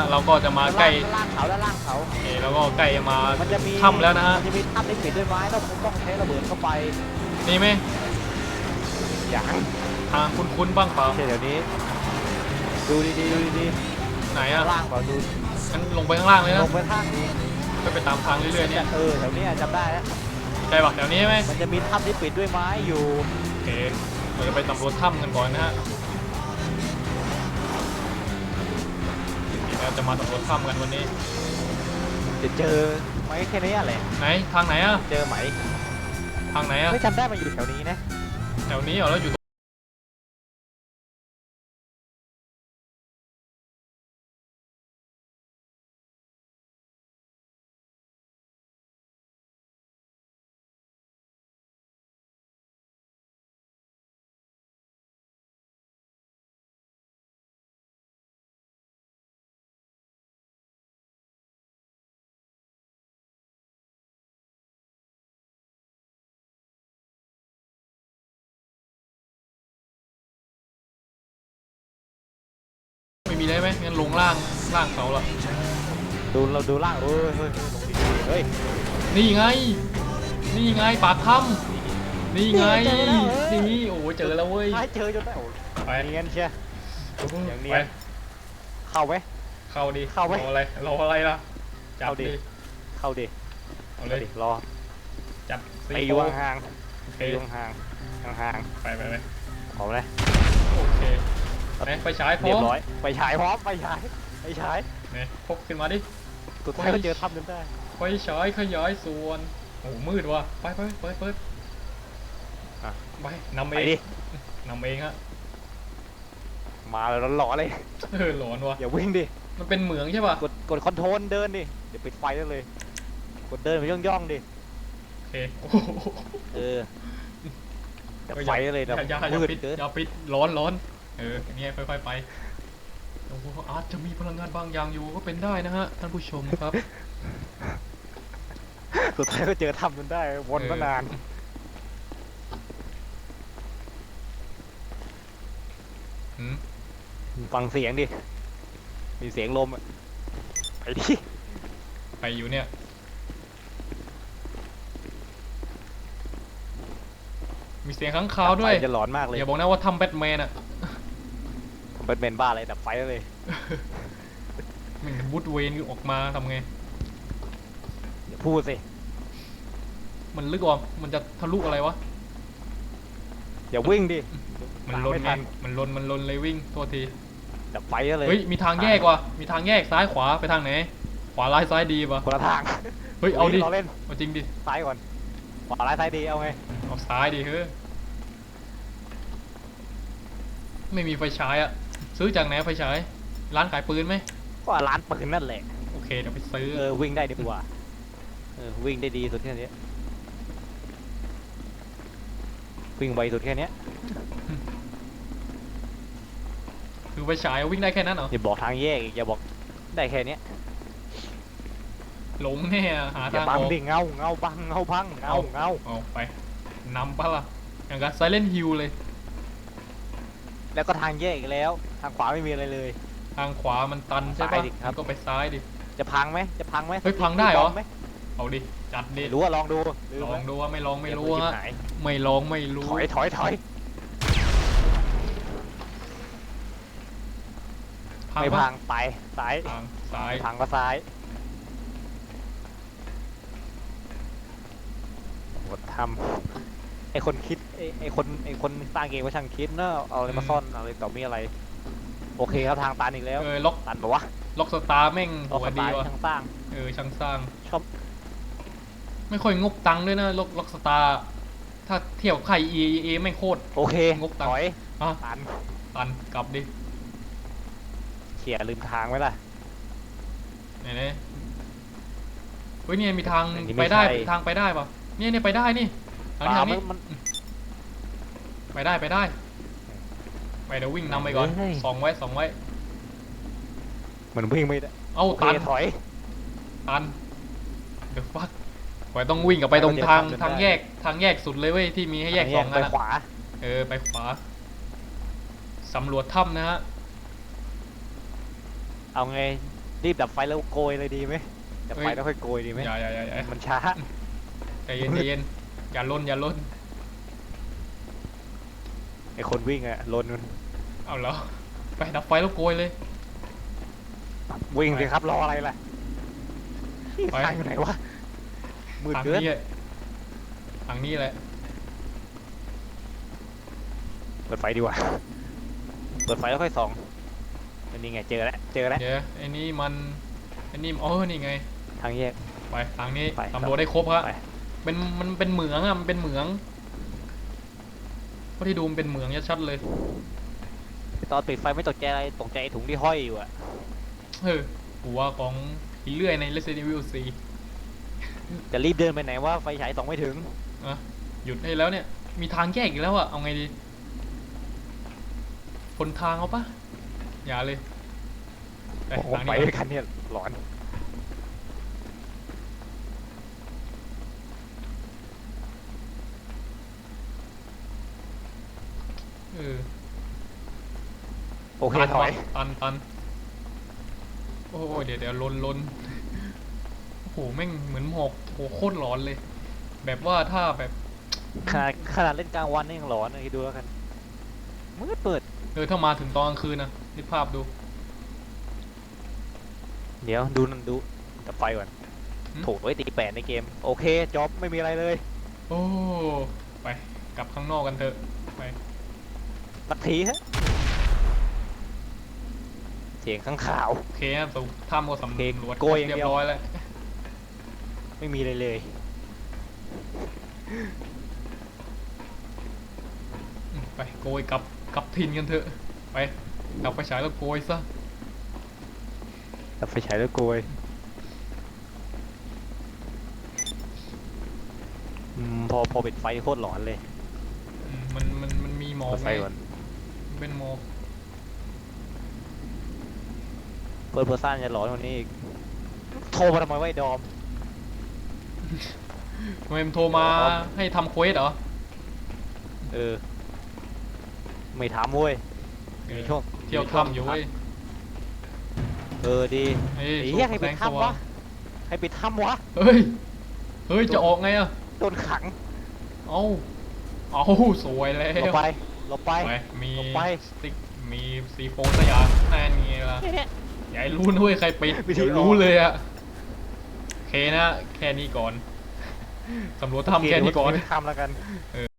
นะฮะเราก็จะมาใกล้ด้านล่างเขาด้านล่างเขาเอ่อแล้วก็ใกล้จะมามันจะมีถ้ำแล้วนะฮะ มันจะมีถ้ำที่ปิดด้วยไม้ต้องต้องใช้ระเบิดเข้าไป นี่ไหมอย่างทางคุ้นๆบ้างเปล่าไม่ใช่เดี๋ยวนี้ ดูดีๆดูดีไหนๆอะด้านล่างเปล่าดูงั้นลงไปข้างล่างเลยลนะงไปข้างนี้ก็ไปตามทางเรื่อยๆเนี่ยเออแถวนี้จำได้แล้วใช่ปะแถวนี้ใช่ไหมมันจะมีถ้ำที่ปิดด้วยไม้อยู่ โอเคเราจะไปสำรวจถ้ำกันก่อนนะฮะ เราจะมาสำรวจถ้ำกันวันนี้ จะเจอไหมแค่นี้แหละไหนทางไหนอะเจอไหมทางไหนอะไม่จำได้มันอยู่แถวนี้นะ แถวนี้เหรอแล้วอยู่ ตรงไม่มีเลยไหมงั้นลงล่างล่างเขาละดูเราดูล่างเอ้ยเฮ้ยเฮ้ยลงดีๆเฮ้ยนี่ไง นี่ไงปากถ้ำนี่ไงนี่เจอแล้วเอ้ยนี่โอ้โหเจอแล้วเว้ยหาเจอจนได้โอ้ไปเนียนเชียอย่างเนี้ยไปเข้าไหมเข้าดิเข้าไหมรออะไรรออะไรล่ะจับเข้าดิดิเข้าดิเอาเลเข้ายดิรอจับไปซีอยู่โฟห่างโอๆเคไปอยู่ห่างๆห่างไปไปไปๆเอาเลยโอเค ไหนไปฉายพร้เรียอบมร้อยไปฉายพร้อมไปฉายไปฉายไหนพกขึ้นมาดิ สุดท้ายก็เจอถ้ำจนได้ไฟฉายขยายส่วน โอ้โหมืดว่ะ ไปไปเปิดเปิดอะ ไปนำไปเองดินำเองฮะ มาแล้วหล่อๆเลยเออหลอนว่ะ อย่าวิ่งดิมันเป็นเหมืองใช่ป่ะ กดกดคอนโทรลเดินดิเดี๋ยวปิดไฟได้เลย กดเดินไปย่องๆดิโอเคโอ้โหเออแต่ไฟได้เลยอย่าแต่อย่าอย่ามืดปิดเกินอย่าปิดร้อนร้อน เอออย่างเงี้ยค่อยๆไปโอ้โหอาจจะมีพลังงานบางอย่างอยู่ก็เป็นได้นะฮะท่านผู้ชมครับ สุดท้ายก็เจอถ้ำจนได้วนเออมานาน หืมฟังเสียงดิ มีเสียงลมอะไปดิไปอยู่เนี่ย มีเสียงข้างคาวด้วยไฟจะหลอนมากเลย อย่าบอกนะว่าทำแบทแมนอะทำเป็นเมนบ้าอะไรดับไฟได้เลยมันวูดเวนออกมาทำไง อย่าพูดสิมันลึกออกมันจะทะลุอะไรวะ อย่าวิ่งดิ มันตามลนไม่ไงทัน มันลน มันลนเลยวิ่งโทษที ดับไฟได้เลยเฮ้ย มีทางแยกว่ะ มีทางแยกซ้ายขวาไปทางไหน ขวาร้ายซ้ายดีป่ะ คนละทางเฮ้ย เอาดิ เราเล่นเอาจริงดิ ซ้ายก่อนขวาร้ายซ้ายดีเอาไงเอาซ้ายดิเฮ้ย ไม่มีไฟฉายอะ ซื้อจากไหนไฟฉายร้านขายปืนไหมก็ร้านปืนนั่นแหละโอเคเดี๋ยวไปซื้อเออวิ่งได้ดีกว่าเออวิ่งได้ดีสุดแค่นี้วิ่งไวสุดแค่เนี้ยคือไฟฉายวิ่งได้แค่นั้นเหรออย่าบอกทางแยกอีกอย่าบอกได้แค่เนี้ยหลงแน่อะหาอย่าทางบัองอกดิเงาเงาบังเงาพังเงาเงาเอาไปนำปะล่ะอย่างกับไซเลนฮิลเลย แล้วก็ทางแยกอีกแล้ว ทางขวาไม่มีอะไรเลย ทางขวามันตันใช่ซ้าปะยดิครับก็ไปซ้ายดิ จะพังไหมจะพังไหมเฮ้ยพังได้เหรอ ลงไหมเอาดิ จัดดิไม่รู้ว่าลองดูลองดูว่าไม่ลองไม่รู้เดี๋ยวฮะชิบหายไม่ลองไม่รู้ ถอยถอยถอย พังไม่ปะพังไปซ้ายทางซ้าย พังก็ซ้ายหมดทำไอคนคิดไอไอคนไอคนสร้างเกมก็ช่างคิดเนอะเอาอะไรมาซ่อนเอาอะไรต่อมีอะไร โอเคครับทางตันอีกแล้ว เออล็อกตันปะวะล็อกสตาร์แม่งออกหัวสดีไตล์ว่ะช่างสร้าง เออช่างสร้าง ชอบไม่ค่อยงบตังค์ด้วยนะล็อกล็อกสตาร์ถ้าเทียบกับใคร E A แม่งโคตร โอเคงบตังค์ถอยอะตันตันกลับดิเขี่ยลืมทางไว้ล่ะ ไหนไหนเฮ้ยเนี่ยมีทางอันนี้ไปไม่ได้ใช่ ทางไปได้ปะเนี่ยเนี่ยไปได้นี่ทางนี้ทางนี้ มันไปได้ไปได้ ไปเดี๋ยววิ่งนำไปก่อนเฮ้ย สองไว้สองไว้ มันวิ่งไม่ได้เอ้าโอเคตันถอย ตันเดี๋ยวฟักไว้ต้องวิ่งกลับไปตรงทางเดี๋ยวทางทำแยกทางแยกสุดเลยเว้ยที่มีให้แยกสองไปอันอะขวา เออไปขวาสำรวจถ้ำนะฮะเอาไง รีบดับไฟแล้วโกยเลยดีไหมดับไฟแล้วค่อยโกยดีไหม อย่าอย่าอย่าอย่ามันช้า ใจเย็นใจเย็นอย่าล้นอย่าล้น ไอคนวิ่งอะลนมันเอาเหรอไปดับไฟแล้วโกยเลย วิ่งสิครับรออะไรล่ะไป ทางอยู่ไหนวะมืดทางเกินนี้อะทางนี้แหละเปิดไฟดีกว่าเปิดไฟแล้วค่อยส่องอันนี้ไงเจอแล้วเจอแล้วเดี๋ยวไอ้นี่มันไอ้นี่อ๋อนี่ไง ทางแยก ไปทางนี้ไปครับตำรวจได้ครบครับไป เป็นมันเป็นเหมืองอะมันเป็นเหมืองเพ ราะที่ดูมันเป็นเหมืองชัดๆเลย ตอนปิดไฟไม่ตกใจอะไรตกใจไอ้ถุงที่ห้อยอยู่อะเออหัวของอีเลื่อยใน Resident Evil จะรีบเดินไปไหนว่าไฟฉายส่องไม่ถึง 4อะหยุดให้แล้วเนี่ย มีทางแยกอีกแล้วอะเอาไงดีคนทางเอาปะอย่าเลยไปโอ้โหทางไปนี้ด้วยกันเนี่ยหลอน เออโอเคตันถอย ว่ะตันตันโอ้ยเดี๋ยวเดี๋ยวลนลนโอ้โหแม่งเหมือนหมอกโหโคตรร้อนเลย แบบว่าถ้าแบบ ขนาดขนาดเล่นกลางวันนี่ยังหลอนนะคิดดูแล้วกันมืดเปิด เออถ้ามาถึงตอนกลางคืนนะนึกภาพดู เดี๋ยวดูนั่นดูกับไฟก่อนหืม โถูกไว้ตีแปดในเกม โอเคจอบไม่มีอะไรเลย โอ้ ไป กลับข้างนอกกันเถอะ ไป สักทีฮะเสียงข้างข่าว โอเคครับสุถ้ำก็สำโอเครวจโกยอย่างเรียเดียวบร้อยแล้ว ไม่มีอะไรเลยอืมไปโกยกลับกลับทินกันเถอะ ไปกลับไปฉายแล้วโกยซะแต่ไฟฉายแล้วโกยอืมพอพอปิดไฟโคตรหลอนเลย อืมมันมันมันมีหมอกเปิดไฟไงก่อนมัน เป็นหมอกเปิดเพอร์ซ่านจะหลอนกว่านี้อีก โทรมาทำไมไวะไอ้ดอม ทำไมมันโทรมาอ๋อ ให้ทำเควสเหรอเออ ไม่ทำเว้ยอยู่ในช่วงเที่ยวในช่วงถ้ำอยู่เว้ยเออดีเฮ้ยไอ้เหี้ยใครแสปิดงสถ้ำว่าวะงใครปิดถ้ำวะ เฮ้ย เฮ้ย จะออกไงอะโดนขัง เอา เอาสวยแล้หลบวไปหลบไป ไปมีออกไป สติ๊กมีซีโฟสยามแน่นไงล่ะอย่าให้รู้นะเว้ยใครปิดวิธีเดี๋ยวรู้เลยอะโอเคนะ แค่นี้ก่อนสำรวจถ้ำแค่นี้ก่อนโเคเดี๋ยวทำแล้วกัน เออ